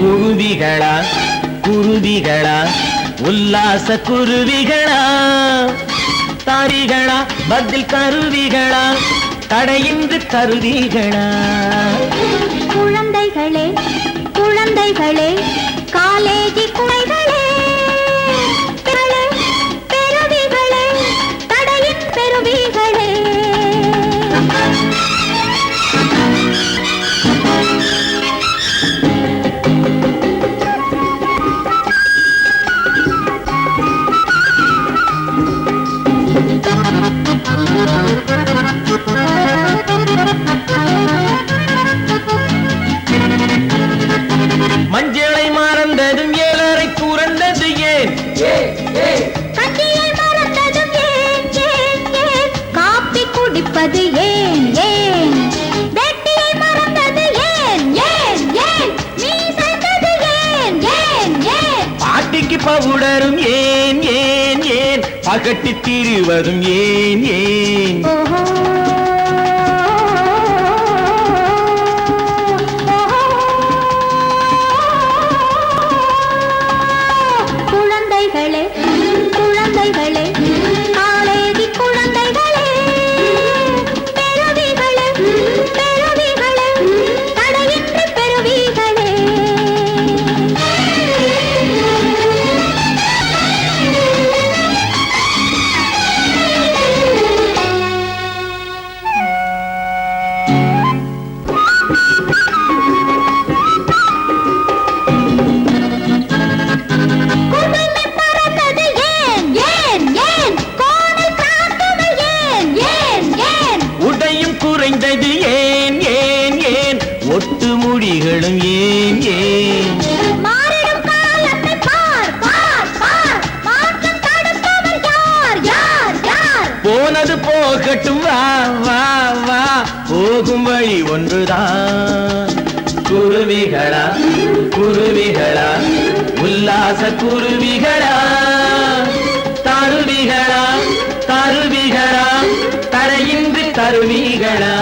குருவிகளா? குருவிகளா? உல்லாச குருவிகளா? தாரிகளா? பதில் கருவிகளா? தடையின்றி கருவிகளா பவுடரும் ஏன் ஏன் ஏன்? பகட்டி திரிவதும் ஏன் ஏன்? ஏன் ஏன்? ஏன் போனது போகட்டும் வா வா வா. போகும் வழி ஒன்றுதான். குருவிகளா குருவிகளா உல்லாச குருவிகளா. தருவிகளா தருவிகளா தரையின்றி தருவிகளா.